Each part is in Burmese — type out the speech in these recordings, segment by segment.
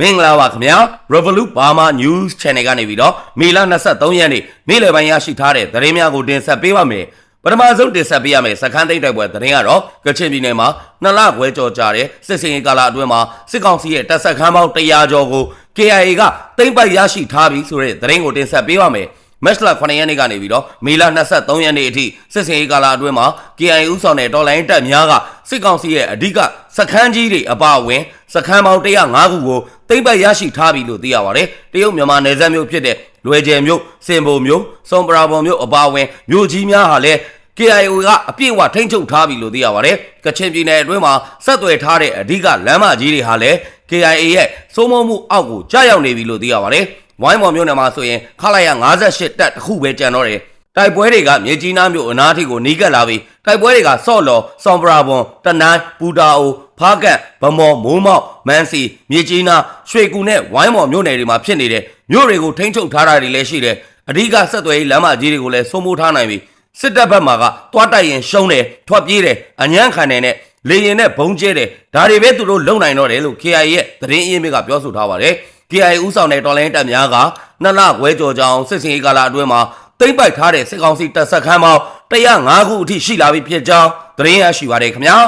မင်္ဂလာပါခင်ဗျာ Revolut Burma News Channel ကနေပြီးတော့မေလ23ရက်နေ့နေ့လယ်ပိုင်းရရှိထားတဲ့သတင်းများကိုတင်ဆက်ပေးပါမယ်ပထမဆုံးတင်ဆက်ပေးရမယ့်စခန်းသိမ်းတိုက်ပွဲသတင်းကတော့ကချင်ပြည်နယ်မှာနှစ်လခွဲကျော်ကြာတဲ့စစ်စင်ရေးကာလအတွင်းမှာစစ်ကောင်စီရဲ့တပ်ဆက်ခန်းပေါင်း100ကျော်ကို KIA ကသိမ်းပိုက်ရရှိထားပြီဆိုတဲ့သတင်းကိုတင်ဆက်ပေးပါမယ်မက်စလာ9ရက်နေ့ကနေပြီးတော့မေလ23ရက်နေ့အထိစစ်စင်ရေးကာလအတွင်းမှာ KIA ဥဆောင်တဲ့တော်လိုင်းတပ်များကစစ်ကောင်စီရဲ့အဓိကစခန်းကြီးတွေအပါအဝင် စခန်းပေါင်း105ခုကိုသိမ်းပိုက်ရရှိထားပြီလို့သိရပါတယ်။တရုတ်မြန်မာနယ်စပ်မြို့ဖြစ်တဲ့လွယ်ကျယ်မြို့စင်ပုံမြို့စုံပရာဘုံမြို့အပါအဝင်မြို့ကြီးများဟာလည်း KIO ကအပြည့်အဝထိန်းချုပ်ထားပြီလို့သိရပါတယ်။ကချင်ပြည်နယ်အတွင်းမှာဆက်သွယ်ထားတဲ့အဓိကလမ်းမကြီးတွေဟာလည်း KIA ရဲ့စိုးမိုးမှုအောက်ကိုကြာရောက်နေပြီလို့သိရပါတယ်။ဝိုင်းမော်မြို့နယ်မှာဆိုရင်ခလာရ58တက်တစ်ခုပဲကျန်တော့တယ်။တိုက်ပွဲတွေကမြေကြီးနားမြို့အနားထိကိုနီးကပ်လာပြီးတိုက်ပွဲတွေကဆော့လော်ဆော်ပရာဘွန်တနန်းပူတာအို ဖားကတ်ဗမော်မိုးမောက်မန်စီမြေကြီးနားရွှေကူနဲ့ဝိုင်းမော်မြို့နယ်တွေမှာဖြစ်နေတဲ့မြို့တွေကိုထိန်းချုပ်ထားတာတွေလည်းရှိတယ်။အဓိကဆက်သွယ်ရေးလမ်းမကြီးတွေကိုလည်းစိုးမိုးထားနိုင်ပြီ။စစ်တပ်ဘက်မှာကတွားတိုက်ရင်ရှုံးတယ်ထွက်ပြေးတယ်အညံ့ခံတယ်နဲ့လေရင်နဲ့ဘုံကျဲတယ်ဒါတွေပဲသူတို့လုံနိုင်တော့တယ်လို့ KIA ရဲ့သတင်းအရင်းမြစ်ကပြောဆိုထားပါတယ်။ KIA ဥဆောင်တဲ့တော်လိုင်းတပ်များကနှစ်လခွဲကြော်ကြောင်စစ်စင်ရေးကာလအတွင်းမှာတိမ့်ပိုက်ထားတဲ့စစ်ကောင်စီတပ်ဆက်ခန်းပေါင်း105ခုအထိရှိလာပြီဖြစ်ကြောင်းသတင်းရရှိပါတယ်ခင်ဗျာ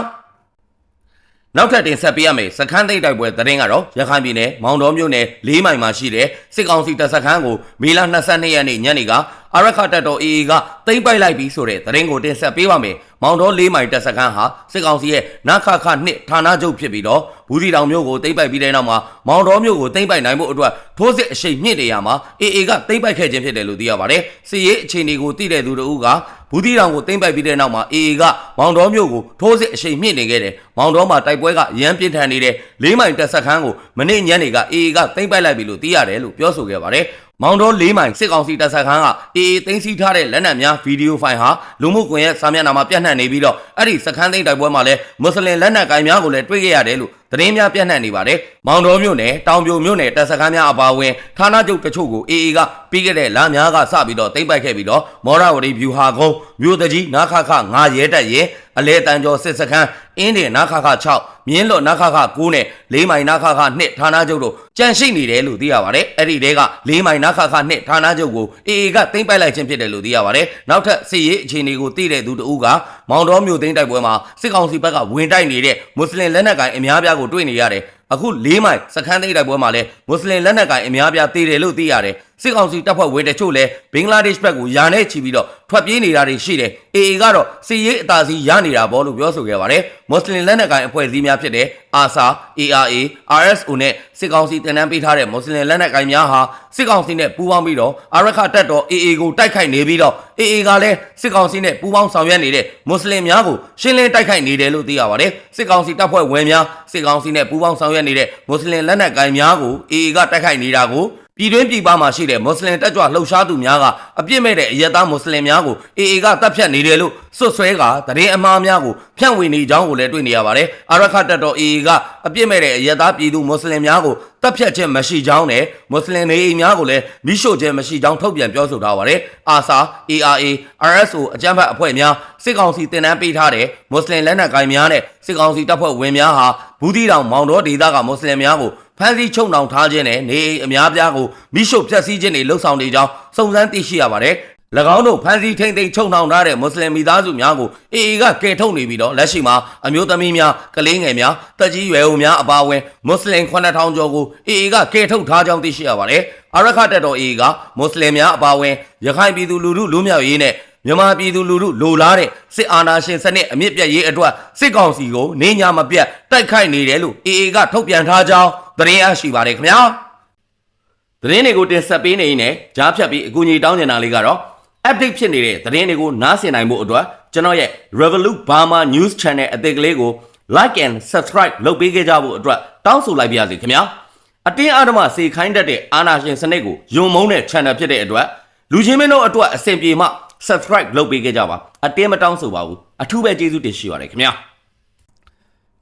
နောက်ထပ်တင်ဆက်ပေးရမယ့်စခန်းသိမ်းတိုက်ပွဲသတင်းကတော့ရခိုင်ပြည်နယ်မောင်တော်မြို့နယ်လေးမိုင်မှာရှိတဲ့စစ်ကောင်စီတပ်စခန်းကိုမေလ22ရက်နေ့ညနေကအာရခတပ်တော် AA ကသိမ်းပိုက်လိုက်ပြီးဆိုတဲ့သတင်းကိုတင်ဆက်ပေးပါမယ်။မောင်တော်လေးမိုင်တပ်စခန်းဟာစစ်ကောင်စီရဲ့နခခနှစ်ဌာနချုပ်ဖြစ်ပြီးတော့ဘူးဒီတောင်မြို့ကိုသိမ်းပိုက်ပြီးတဲ့နောက်မှာမောင်တော်မြို့ကိုသိမ်းပိုက်နိုင်ဖို့အတွက်ထိုးစစ်အရှိန်မြင့်နေရမှာ AA ကသိမ်းပိုက်ခဲ့ခြင်းဖြစ်တယ်လို့သိရပါတယ်။စစ်ရေးအခြေအနေကိုသိတဲ့သူတို့က ဘူးဒီတောင်ကိုသိမ်းပိုက်ပြီးတဲ့နောက်မှာ AA ကမောင်တော်မြို့ကိုထိုးစစ်အရှိန်မြင့်နေခဲ့တယ်။မောင်တော်မှာတိုက်ပွဲကရမ်းပြင်းထန်နေတဲ့လေးမိုင်တပ်စခန်းကိုမနေ့ညနေက AA ကသိမ်းပိုက်လိုက်ပြီလို့သိရတယ်လို့ပြောဆိုခဲ့ပါတယ်။မောင်တော်လေးမိုင်စစ်ကောင်စီတပ်စခန်းကအေအေသိမ်းဆည်းထားတဲ့လက်နက်များဗီဒီယိုဖိုင်ဟာလူမှုကွန်ရက်စာမျက်နှာမှာပြန့်နှံ့နေပြီးတော့အဲ့ဒီစခန်းသိမ်းတိုက်ပွဲမှာလည်းမွတ်စလင်လက်နက်ကိုင်များကိုလည်းတွေ့ခဲ့ရတယ်လို့ သတင်းများပြန့်နှံ့နေပါတယ်။မောင်တော်မြို့နယ်တောင်ပြိုမြို့နယ်တပ်စခန်းများအပါအဝင်ဌာနချုပ်တချို့ကိုအေအေကပြီးခဲ့တဲ့လမ်းများကစပြီးတော့သိမ်းပိုက်ခဲ့ပြီးတော့မောရဝတီဗျူဟာကုန်းမြို့တကြီးနာခခ9ရဲတပ်ရင် အလဲတန်ကျော်စစ်စခန်းအင်းတင်နာခခ6မြင်းလွတ်နာခခ9နဲ့လေးမိုင်နာခခ2ဌာနချုပ်တို့ကြန့်ရှိနေတယ်လို့သိရပါတယ်။အဲ့ဒီတဲကလေးမိုင်နာခခ2ဌာနချုပ်ကိုအေအေကသိမ်းပိုက်လိုက်ခြင်းဖြစ်တယ်လို့သိရပါတယ်။နောက်ထပ်စစ်ရေးအခြေအနေကိုသိတဲ့သူတဦးကမောင်တော်မြို့သိမ်းတိုက်ပွဲမှာစစ်ကောင်စီဘက်ကဝင်တိုက်နေတဲ့မွတ်စလင်လက်နက်ကိုင်အများပြားကိုတွေ့နေရတယ်။အခု၄မိုင်စခန်းသိမ်းတိုက်ပွဲမှာလည်းမွတ်စလင်လက်နက်ကိုင်အများပြားတည်တယ်လို့သိရတယ်။စစ်ကောင်စီတပ်ဖွဲ့ဝင်တချို့လည်းဘင်္ဂလားဒေ့ရှ်ဘက်ကိုယာနဲ့ချီပြီးတော့ထွက်ပြေးနေတာတွေရှိတယ်။ AA ကတော့စစ်ရေးအသာစီးရနေတာပေါ့လို့ပြောဆိုခဲ့ပါတယ်။မွတ်စလင်လက်နက်ကိုင်အဖွဲ့အစည်းများဖြစ်တဲ့ ASA, ARA, RSO နဲ့စစ်ကောင်စီတင်နန်းပေးထားတဲ့မွတ်စလင်လက်နက်ကိုင်များဟာစစ်ကောင်စီနဲ့ပူးပေါင်းပြီးတော့အာရခတပ်တော် AA ကိုတိုက်ခိုက်နေပြီးတော့ AA ကလည်းစစ်ကောင်စီနဲ့ပူးပေါင်းဆောင်ရွက်နေတဲ့မွတ်စလင်များကိုရှင်းလင်းတိုက်ခိုက်နေတယ်လို့သိရပါတယ်။စစ်ကောင်စီတပ်ဖွဲ့ဝင်များစစ်ကောင်စီနဲ့ပူးပေါင်းဆောင်ရွက်နေတဲ့မွတ်စလင်လက်နက်ကိုင်များကို AA ကတိုက်ခိုက်နေတာကို ပြည်တွင်းပြည်ပမှာရှိတဲ့မွတ်စလင်တက်ကြွလှုပ်ရှားသူများကအပြစ်မဲ့တဲ့အရက်သားမွတ်စလင်များကို AA ကတပ်ဖြတ်နေတယ်လို့ စွတ်စွဲကသတင်းအမှားများကိုဖြန့်ဝေနေကြောင်းကိုလည်းတွေ့နေရပါတယ်။အာရခတပ်တော် AA ကအပြစ်မဲ့တဲ့အရက်သားပြည်သူမွတ်စလင်များကိုတပ်ဖြတ်ခြင်းမရှိကြောင်းနဲ့မွတ်စလင်နေအိမ်များကိုလည်းမိရှို့ခြင်းမရှိကြောင်းထုတ်ပြန်ပြောဆိုထားပါတယ်။ ASA, ARA, RSO အကြမ်းဖက်အဖွဲ့များစစ်ကောင်စီတင်နန်းပေးထားတဲ့မွတ်စလင်လက်နက်ကိုင်များနဲ့စစ်ကောင်စီတပ်ဖွဲ့ဝင်များဟာဘူးတီတောင်မောင်တော်ဒေသကမွတ်စလင်များကိုဖမ်းဆီးချုပ်နှောင်ထားခြင်းနဲ့နေအိမ်အများပြားကိုမိရှုဖျက်ဆီးခြင်းတွေလှုပ်ဆောင်နေကြောင်းစုံစမ်းသိရှိရပါတယ်။၎ င်းတို့ဖမ်းဆီးထိန်သိမ်းချုပ်နှောင်ထားတဲ့မွတ်စလင်မိသားစုများကိုအေအေကကယ်ထုတ်နေပြီးတော့လက်ရှိမှာအမျိုးသမီးများကလေးငယ်များတက်ကြီးရွယ်အိုများအပါအဝင်မွတ်စလင်9000ကျော်ကိုအေအေကကယ်ထုတ်ထားကြောင်းသိရှိရပါတယ်။အာရခတက်တော်အေအေကမွတ်စလင်များအပါအဝင်ရခိုင်ပြည်သူလူထုလူမျိုးရေးနဲ့မြန်မာပြည်သူလူထုလိုလားတဲ့စစ်အာဏာရှင်စနစ်အမြင့်ပြတ်ရေးအတွက်စစ်ကောင်စီကိုနေညာမပြတ်တိုက်ခိုက်နေတယ်လို့အေအေကထုတ်ပြန်ထားကြောင်းသတင်းအရှိပါတယ်ခင်ဗျာသတင်းတွေကိုတင်ဆက်ပေးနေရင်လည်းကြားဖြတ်ပြီးအကူအညီတောင်းနေတာလေးကတော့ update ဖြစ်နေတဲ့သတင်းတွေကိုနားဆင်နိုင်ဖို့အတွက်ကျွန်တော်ရဲ့ Revolut Burma News Channel အသစ်ကလေးကို like and subscribe လုပ်ပေးခဲ့ကြဖို့အတွက်တောင်းဆိုလိုက်ပါရစေခင်ဗျာအတင်းအဓမ္မစေခိုင်းတတ်တဲ့အာဏာရှင်စနစ်ကိုယုံမုန်းတဲ့ channel ဖြစ်တဲ့အတွက်လူချင်းမင်းတို့အတွက်အဆင်ပြေမှ subscribe လုပ်ပေးခဲ့ကြပါအတင်းမတောင်းဆိုပါဘူးအထူးပဲကျေးဇူးတင်ရှိပါတယ်ခင်ဗျာ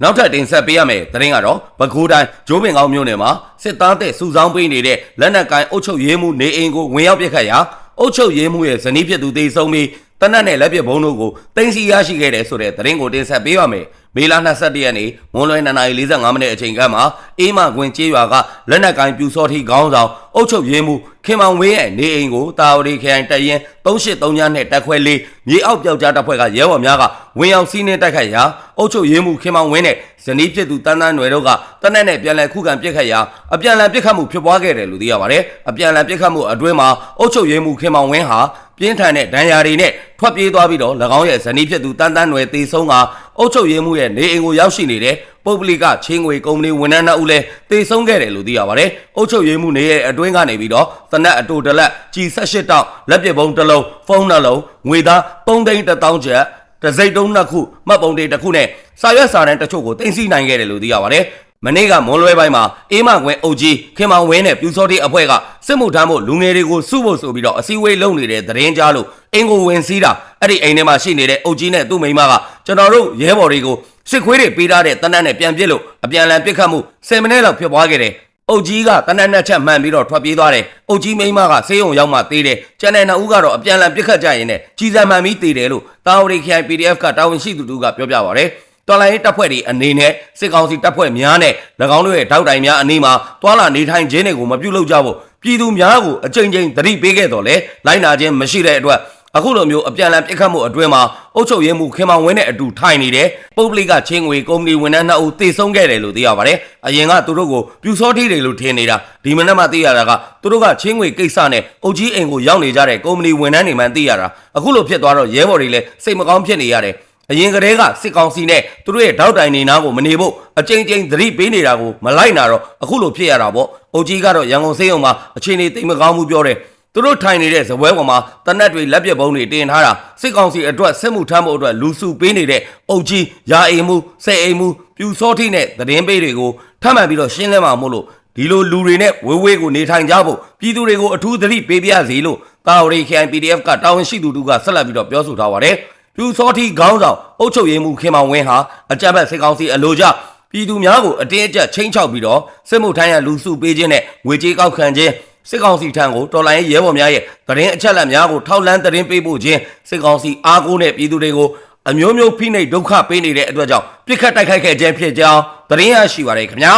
နောက်ထပ်တင်ဆက်ပေးရမယ့်သတင်းကတော့ပဲခူးတိုင်းဂျိုးပင်ကောင်းမြို့နယ်မှာစစ်သားတဲ့စုဆောင်းပေးနေတဲ့လက်နက်ကိုင်အုပ်ချုပ်ရေးမှုနေအိမ်ကိုဝင်ရောက်ပစ်ခတ်ရာ အုပ်ချုပ်ရေးမှုရဲ့ဇနီးဖြစ်သူသေဆုံးပြီးတနက်နဲ့လက်ပစ်ဘုံတို့ကိုတင်စီရရှိခဲ့တယ်ဆိုတဲ့သတင်းကိုတင်ဆက်ပေးပါမယ် မေလ22ရက်နေ့မွန်းလွဲ2:45မိနစ်အချိန်ကမှအေးမကွင်းကျေးရွာကလက်နက်ကိုင်ပြူစောထိခေါင်းဆောင်အုတ်ချုပ်ရဲမှုခင်မောင်ဝင်းရဲ့နေအိမ်ကိုတာဝတီခရိုင်တရင်383ညနဲ့တက်ခွဲလေးမြေအောက်ပျောက်ကြားတပ်ဖွဲ့ကရဲဘော်များကဝင်ရောက်စီးနှင်းတိုက်ခိုက်ရာအုတ်ချုပ်ရဲမှုခင်မောင်ဝင်းနဲ့ဇနီးဖြစ်သူတန်းတန်းနွယ်တို့ကတနက်နဲ့ပြန်လည်ခုခံပစ်ခတ်ရာအပြန်အလှန်ပစ်ခတ်မှုဖြစ်ပွားခဲ့တယ်လို့သိရပါတယ်အပြန်အလှန်ပစ်ခတ်မှုအတွင်းမှာအုတ်ချုပ်ရဲမှုခင်မောင်ဝင်းဟာပြင်းထန်တဲ့ဒဏ်ရာတွေနဲ့ထွက်ပြေးသွားပြီးတော့၎င်းရဲ့ဇနီးဖြစ်သူတန်းတန်းနွယ်တေဆုံးက အုပ်ချုပ်ရေးမှူးရဲ့နေအိမ်ကိုရောက်ရှိနေတဲ့ပုဂ္ဂလိကချင်းငွေကုမ္ပဏီဝန်ထမ်းနှစ်ဦးလည်းတေဆုံးခဲ့တယ်လို့သိရပါတယ်။အုပ်ချုပ်ရေးမှူးနေရဲ့အတွင်းကနေပြီးတော့သနက်အတူတလက်ကြီး18တောက်လက်ပစ်ပုံးတစ်လုံးဖုန်းနှလုံးငွေသား3သိန်း1000ကျပ်တစိတ်တုံးနှစ်ခုမှတ်ပုံတွေတစ်ခုနဲ့စာရွက်စာတမ်းတချို့ကိုတင်စီနိုင်ခဲ့တယ်လို့သိရပါတယ်။ မနေ့ကမွန်လွဲပိုင်းမှာအေးမကွင်းအုပ်ကြီးခင်မောင်ဝင်းနဲ့ပြူစောတိအဖွဲ့ကစစ်မှုထမ်းဖို့လူငယ်တွေကိုစုဖို့ဆိုပြီးတော့အစည်းအဝေးလုပ်နေတဲ့သတင်းကြားလို့အင်ကိုဝင်စီးတာအဲ့ဒီအိမ်ထဲမှာရှိနေတဲ့အုပ်ကြီးနဲ့သူ့မိန်းမကကျွန်တော်တို့ရဲဘော်တွေကိုစစ်ခွေးတွေပေးထားတဲ့တနတ်နဲ့ပြန်ပစ်လို့အပြန်လန်ပစ်ခတ်မှု10မိနစ်လောက်ဖြစ်သွားခဲ့တယ်။အုပ်ကြီးကတနက်နဲ့ချက်မှန်ပြီးတော့ထွက်ပြေးသွားတယ်။အုပ်ကြီးမိန်းမကဆေးရုံရောက်မှသေးတယ်။ကျန်တဲ့နှစ်ဦးကတော့အပြန်လန်ပစ်ခတ်ကြရင်နဲ့ကြီးစံမှန်ပြီးသေးတယ်လို့တာဝရီခိုင် PDF ကတာဝန်ရှိသူတို့ကပြောပြပါဗျ။ တော်လိုင်းတပ်ဖွဲ့တွေအနေနဲ့စစ်ကောင်စီတပ်ဖွဲ့များနဲ့၎င်းတို့ရဲ့တောက်တိုင်များအနီးမှာတွာလာနေထိုင်ခြင်းတွေကိုမပြုတ်လို့ကြဖို့ပြည်သူများကိုအကြိမ်ကြိမ်သတိပေးခဲ့တော်လဲလိုင်းနာခြင်းမရှိတဲ့အတွက်အခုလိုမျိုးအပြန်အလှန်ပြစ်ခတ်မှုအတွင်းမှာအုပ်ချုပ်ရေးမှုခင်မောင်ဝင်းနဲ့အတူထိုင်နေတဲ့ပုဂ္ဂလိကချင်းငွေကုမ္ပဏီဝန်ထမ်းနှစ်ဦးတေဆုံးခဲ့တယ်လို့သိရပါတယ်။အရင်ကသူတို့ကိုပြူစောထီးတွေလို့ထင်နေတာဒီမနေ့မှသိရတာကသူတို့ကချင်းငွေကိစ္စနဲ့အုပ်ကြီးအိမ်ကိုရောက်နေကြတဲ့ကုမ္ပဏီဝန်ထမ်းတွေမှသိရတာအခုလိုဖြစ်သွားတော့ရဲဘော်တွေလည်းစိတ်မကောင်းဖြစ်နေရတယ်။ အရင်ကတည်းကစစ်ကောင်စီနဲ့သူတို့ရဲ့တောက်တိုင်နေနာကိုမနေဖို့အကြိမ်ကြိမ်သတိပေးနေတာကိုမလိုက်နာတော့အခုလိုဖြစ်ရတာပေါ့။အုပ်ကြီးကတော့ရန်ကုန်စေးရုံမှာအခြေအနေတိတ်မကောင်းဘူးပြောတယ်။သူတို့ထိုင်နေတဲ့ဇပွဲပေါ်မှာတနက်တွေလက်ပြပုံးတွေတင်ထားတာစစ်ကောင်စီအတွက်စစ်မှုထမ်းဖို့အတွက်လူစုပေးနေတဲ့အုပ်ကြီးရာအိမ်မှုဆဲအိမ်မှုပြူစောထိနဲ့သတင်းပေးတွေကိုထပ်မံပြီးတော့ရှင်းလင်းမှာမို့လို့ဒီလိုလူတွေနဲ့ဝေးဝေးကိုနေထိုင်ကြဖို့ပြည်သူတွေကိုအထူးသတိပေးပြစီလို့တာဝရီ KNPDF ကတာဝန်ရှိသူတို့ကဆက်လက်ပြီးတော့ပြောဆိုထားပါတယ် ပြူစောထိခေါင်းဆောင်အုပ်ချုပ်ရေးမှူးခင်မောင်ဝင်းဟာအကြမ်းဖက်စစ်ကောင်စီအလို့ကြပြည်သူများကိုအတင်းအကျပ်ချင်းချောက်ပြီးတော့စစ်မှုထမ်းရလူစုပေးခြင်းနဲ့ငွေကြေးကောက်ခံခြင်းစစ်ကောင်စီထံကိုတော်လိုင်းရဲဘော်များရဲ့သတင်းအချက်အလက်များကိုထောက်လန်းသတင်းပေးဖို့ခြင်းစစ်ကောင်စီအားကိုးတဲ့ပြည်သူတွေကိုအမျိုးမျိုးဖိနှိပ်ဒုက္ခပေးနေတဲ့အတွက်ကြောင့်ပြစ်ခတ်တိုက်ခိုက်ခဲ့ခြင်းဖြစ်ကြောင်းသတင်းရရှိပါရခင်ဗျာ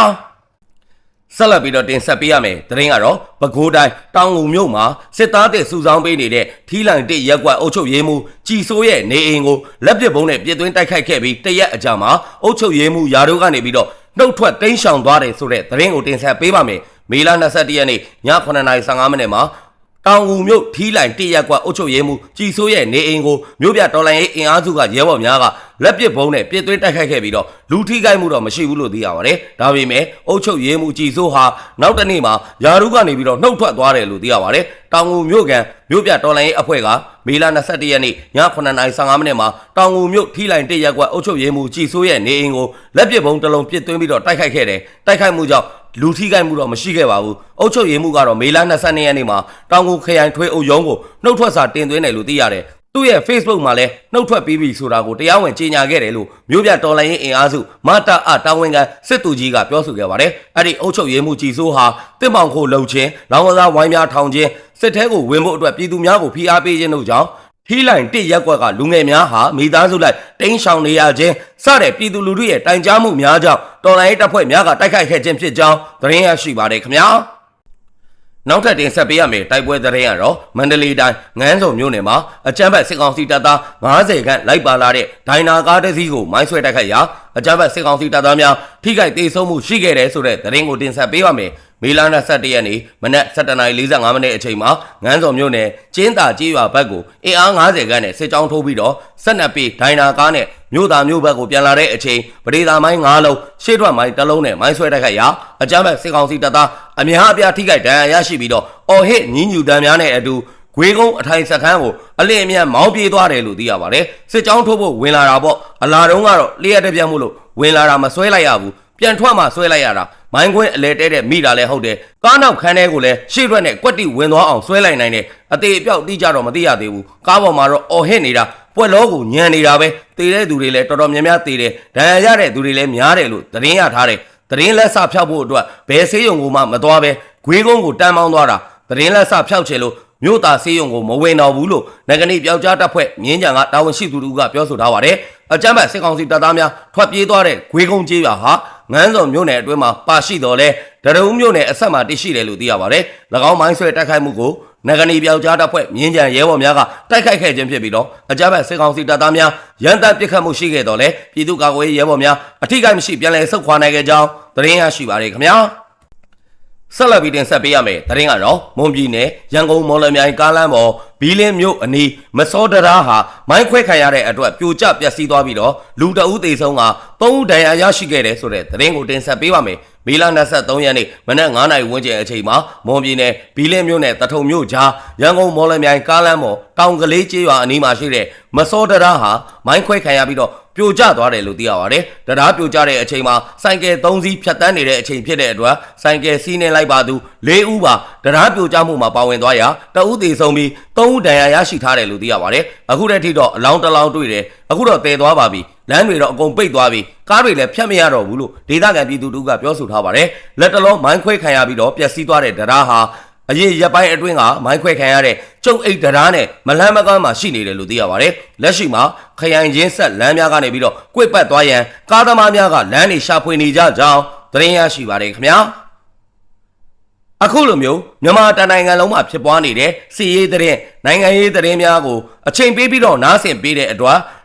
ဆက်လက်ပြီးတော့တင်ဆက်ပေးရမယ်သတင်းကတော့ပဲခူးတိုင်းတောင်ငူမြို့မှာစစ်သားတွေစုဆောင်းပေးနေတဲ့ထီးလိုင်တစ်ရက်ကွက်အုပ်ချုပ်ရေးမှူးကြည်စိုးရဲ့နေအိမ်ကိုလက်ပစ်ပုံးနဲ့ပြစ်သွင်းတိုက်ခိုက်ခဲ့ပြီးတရက်အကြာမှာအုပ်ချုပ်ရေးမှူးယာတို့ကနေပြီးတော့နှုတ်ထွက်တိမ်းရှောင်သွားတယ်ဆိုတဲ့သတင်းကိုတင်ဆက်ပေးပါမယ်မေလ22ရက်နေ့ည9:15မိနစ်မှာ တောင်ငူမြို့ထီးလိုင်တရက်ကွက်အုပ်ချုပ်ရေးမှူးကြည်စိုးရဲ့နေအိမ်ကိုမြို့ပြတော်လိုင်းရေးအင်အားစုကရဲဘော်များကလက်ပစ်ဘုံနဲ့ပြစ်သွင်းတိုက်ခိုက်ခဲ့ပြီးတော့လူထိခိုက်မှုတော့မရှိဘူးလို့သိရပါတယ်။ဒါပေမဲ့အုပ်ချုပ်ရေးမှူးကြည်စိုးဟာနောက်တနေ့မှာယာရုကနေပြီးတော့နှုတ်ထွက်သွားတယ်လို့သိရပါတယ်။တောင်ငူမြို့ကန်မြို့ပြတော်လိုင်းရေးအဖွဲ့ကမေလ22ရက်နေ့ည9:15မိနစ်မှာတောင်ငူမြို့ထီးလိုင်တရက်ကွက်အုပ်ချုပ်ရေးမှူးကြည်စိုးရဲ့နေအိမ်ကိုလက်ပစ်ဘုံတစ်လုံးပစ်သွင်းပြီးတော့တိုက်ခိုက်ခဲ့တယ်။တိုက်ခိုက်မှုကြောင့် လူထိခိုက်မှုတော့မရှိခဲ့ပါဘူး။အုပ်ချုပ်ရေးမှုကတော့မေလ22ရက်နေ့မှာတောင်ကိုခရိုင်ထွေးအုပ်ရုံးကိုနှုတ်ထွက်စာတင်သွင်းတယ်လို့သိရတယ်။သူ့ရဲ့ Facebook မှာလည်းနှုတ်ထွက်ပြီးပြီဆိုတာကိုတရားဝင်ကြေညာခဲ့တယ်လို့မြို့ပြတော်လိုင်းရေးအင်အားစုမတာအတာဝန်ခံစစ်သူကြီးကပြောဆိုခဲ့ပါတယ်။အဲ့ဒီအုပ်ချုပ်ရေးမှုကြီးစိုးဟာတစ်မောင်ခိုလှုပ်ခြင်း၊လောင်ဝစားဝိုင်းများထောင်ခြင်းစစ်ထဲကိုဝင်ဖို့အတွက်ပြည်သူများကိုဖိအားပေးခြင်းတို့ကြောင့် ထီးလိုင်တစ်ရက်ကွက်ကလူငယ်များဟာမိသားစုလိုက်တင်းရှောင်နေရခြင်းစတဲ့ပြည်သူလူထုရဲ့တိုင်ကြားမှုများကြောင့်တော်လိုင်းရေးတပ်ဖွဲ့များကတိုက်ခိုက်ခဲ့ခြင်းဖြစ်ကြောင်းသတင်းရရှိပါတယ်ခင်ဗျာနောက်ထပ်တင်ဆက်ပေးရမယ့်တိုက်ပွဲသတင်းကတော့မန္တလေးတိုင်းငန်းစုံမြို့နယ်မှာအကြမ်းဖက်စစ်ကောင်စီတပ်သား90ခန့်လိုက်ပါလာတဲ့ဒိုင်နာကားတစ်စီးကိုမိုင်းဆွဲတိုက်ခိုက်ရာအကြမ်းဖက်စစ်ကောင်စီတပ်သားများထိခိုက်ဒေဆုံးမှုရှိခဲ့တယ်ဆိုတဲ့သတင်းကိုတင်ဆက်ပေးပါမယ်။ မေလ21ရက်နေ့မနက်7:45မိနစ်အချိန်မှာငန်းစုံမြို့နယ်ကျင်းတာကြီးရွာဘက်ကိုအင်အား90ခန့်နဲ့စစ်ကြောင်းထိုးပြီးတော့ဆက်နပ်ပြီးဒိုင်နာကားနဲ့မြို့သားမြို့ဘက်ကိုပြန်လာတဲ့အချိန်ပဒေသာမိုင်း9လုံးရှေ့ထွက်မိုင်းတစ်လုံးနဲ့မိုင်းဆွဲတိုက်ခိုက်ရာအကြမ်းဖက်စစ်ကောင်စီတပ်သားအများအပြားထိခိုက်ဒဏ်ရာရရှိပြီးတော့အော်ဟစ်ညီးညူတမ်းများနဲ့အတူဂွေကုန်းအထိုင်စခန်းကိုအလင်းအမြန်မောင်းပြေးသွားတယ်လို့သိရပါတယ်စစ်ကြောင်းထိုးဖို့ဝင်လာတာပေါ့အလာတုံးကတော့လျှက်တပြတ်မှုလို့ဝင်လာတာမဆွဲလိုက်ရဘူး ပြန်ထွက်မှဆွဲလိုက်ရတာမိုင်းခွင်းအလဲတဲတဲ့မိတာလည်းဟုတ်တယ်ကားနောက်ခန်းထဲကိုလည်းရှေ့ရွက်နဲ့ကွက်တိဝင်သွားအောင်ဆွဲလိုက်နိုင်တယ်အသေးအပြောက်တိကြတော့မသိရသေးဘူးကားပေါ်မှာတော့အော်ဟစ်နေတာပွက်လောကိုညံနေတာပဲတေတဲ့သူတွေလည်းတော်တော်များများတေတယ်ဒဏ်ရာရတဲ့သူတွေလည်းများတယ်လို့သတင်းရထားတယ်သတင်းလက်စဖြောက်ဖို့အတွက်ဘယ်ဆေးရုံကိုမှမသွားပဲဂွေးကုန်းကိုတန်းမောင်းသွားတာသတင်းလက်စဖြောက်ချင်လို့မြို့သားဆေးရုံကိုမဝင်တော့ဘူးလို့နိုင်ငံရေးပြောက်ကြားတပ်ဖွဲ့မြင်းကြံကတာဝန်ရှိသူတို့ကပြောဆိုထားပါတယ်အကြမ်းဖက်စစ်ကောင်စီတပ်သားများထွက်ပြေးသွားတဲ့ဂွေကုန်းကျေးရွာဟာ ငန်းစော်မြို့နယ်အတွင်းမှာပါရှိတော်လဲဒရုံမြို့နယ်အဆက်မှာတရှိတယ်လို့သိရပါတယ်၎င်းမိုင်းဆွဲတိုက်ခိုက်မှုကိုနဂနီပြောက်ကြားတပ်ဖွဲ့မြင်းကြံရဲဘော်များကတိုက်ခိုက်ခဲ့ခြင်းဖြစ်ပြီးတော့အကြမ်းဖက်စစ်ကောင်စီတပ်သားများရန်တပ်ပစ်ခတ်မှုရှိခဲ့တော်လဲပြည်သူ့ကာကွယ်ရေးရဲဘော်များအထိကိမရှိပြန်လည်ဆုတ်ခွာနိုင်ခဲ့ကြောင်းသတင်းရရှိပါတယ်ခင်ဗျာ ဆက်လက်ပြီးတင်ဆက်ပေးရမယ်။တရင်ကတော့မွန်ပြည်နယ်ရန်ကုန်မော်လမြိုင်ကားလမ်းပေါ်ဘီလင်းမြို့အနီးမစောတရာဟာမိုင်းခွဲခံရတဲ့အတွက်ပြိုကျပျက်စီးသွားပြီးတော့လူတအုပ်သေးဆုံးကသုံးဦးဒဏ်ရာရရှိခဲ့တယ်ဆိုတဲ့တရင်ကိုတင်ဆက်ပေးပါမယ်။ မေလ23ရက်နေ့မနက်9:00နာရီဝန်းကျင်အချိန်မှာမွန်ပြည်နယ်ဘီလင်းမြို့နယ်တထုံမြို့ကြားရန်ကုန်မော်လမြိုင်ကားလမ်းပေါ်တောင်ကလေးကျေးရွာအနီးမှာရှိတဲ့မစောတရာဟာမိုင်းခွဲခံရပြီးတော့ပြိုကျသွားတယ်လို့သိရပါတယ်။တရားပြိုကျတဲ့အချိန်မှာစိုင်ကယ်၃စီးဖြတ်တန်းနေတဲ့အချိန်ဖြစ်တဲ့အတွက်စိုင်ကယ်စီးနှင်းလိုက်ပါသူ၄ဦးပါတရားပြိုကျမှုမှာပါဝင်သွားရာတဦးသေးဆုံးပြီး၃ဦးဒဏ်ရာရရှိထားတယ်လို့သိရပါတယ်။အခုတည်းထိတော့အလောင်းတစ်လောင်းတွေ့တယ်။အခုတော့တည်သွားပါပြီ။ လမ်းတွေတော့အကုန်ပိတ်သွားပြီ။ကားတွေလည်းဖြတ်မရတော့ဘူးလို့ဒေသခံပြည်သူတို့ကပြောဆိုထားပါတယ်။လက်တလုံးမိုင်းခွဲခံရပြီးတော့ပျက်စီးသွားတဲ့တရားဟာအရင်ရက်ပိုင်းအတွင်းကမိုင်းခွဲခံရတဲ့ကျုပ်အိတ်တရားနဲ့မလန်းမကန်းမှာရှိနေတယ်လို့သိရပါတယ်။လက်ရှိမှာခရိုင်ချင်းဆက်လမ်းများကနေပြီးတော့ကွေ့ပတ်သွားရန်ကားသမားများကလမ်းတွေရှာဖွေနေကြကြောင်းသတင်းရရှိပါတယ်ခင်ဗျာ။အခုလိုမျိုးမြန်မာတန်နိုင်ငံလုံးမှာဖြစ်ပွားနေတဲ့စီရေးသတင်းနိုင်ငံရေးသတင်းများကိုအချိန်ပေးပြီးတော့နားဆင်ပေးတဲ့အတွက်